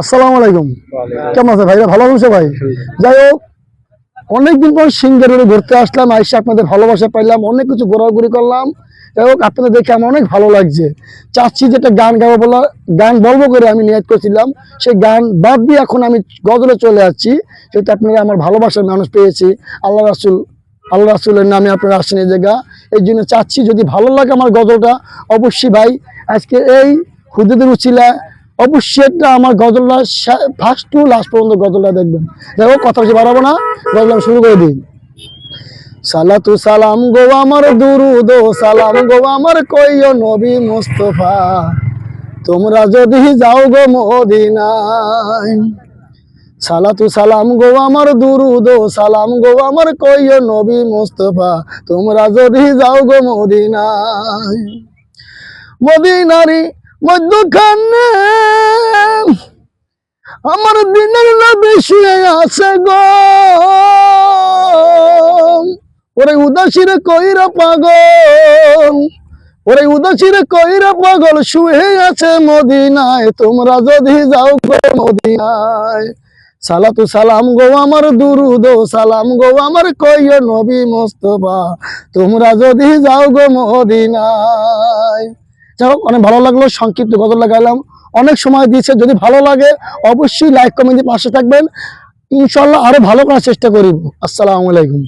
আসসালামু আলাইকুম। কেমন আছে ভাইরা? ভালো আছেন ভাই যাই হোক অনেকদিন পর সিঙ্গার ঘুরতে আসলাম আইসে আপনাদের ভালোবাসা পাইলাম অনেক কিছু ঘোরাঘুরি করলাম। যাই হোক আপনাদের দেখে আমার অনেক ভালো লাগছে। চাচ্ছি যেটা গান গাবো বলা গান বলব করে আমি নিয়ত করছিলাম। সেই গান বাদ দিয়ে এখন আমি গজলে চলে যাচ্ছি সেটা আপনারা আমার ভালোবাসার মানুষ পেয়েছি। আল্লাহ রাসুল আল্লাহ রাসুলের নামে আপনারা আসছেন এই জায়গা। এই জন্য চাচ্ছি যদি ভালো লাগে আমার গজলটা অবশ্যই ভাই আজকে এই হুদুদের উচিলা অবশ্যই একটা আমার গজলটা ফার্স্ট টু লাস্ট পর্যন্ত গজলটা দেখবেন। দেখো কথা বেশি বাড়াবো না। গজল আমি শুরু করে দিই। সালাতু সালাম গো আমার দুরুদ, সালাম গো আমার কইও নবী মুস্তফা। তোমরা যদি যাও গো মদিনায়, সালাতু সালাম গো আমার দুরুদ, সালাম গো আমার কইও নবী মুস্তফা। তোমরা যদি যাও গো মদিনায় মদিনারি মধ্যখানে আমার দিনের নবী শুয়ে আছে গো। ওরে উদাসীর কইরা পাগল, ওরে উদাসীর কইরা পাগল, শুয়ে আছে মদিনায়। তোমরা যদি যাও গো মদিনায়, সালাতু সালাম গো আমার দুরুদ, সালাম গো আমার কইও নবী মোস্তফা। তোমরা যদি যাও গো মদিনায় যাই হোক, অনেক ভালো লাগল, সংক্ষিপ্ত গজল লাগাইলাম অনেক সময় দিয়েছে, যদি ভালো লাগে, অবশ্যই লাইক কমেন্টে পাশে থাকবেন। ইনশাল্লাহ আরও ভালো করার চেষ্টা করি। আসসালামু আলাইকুম।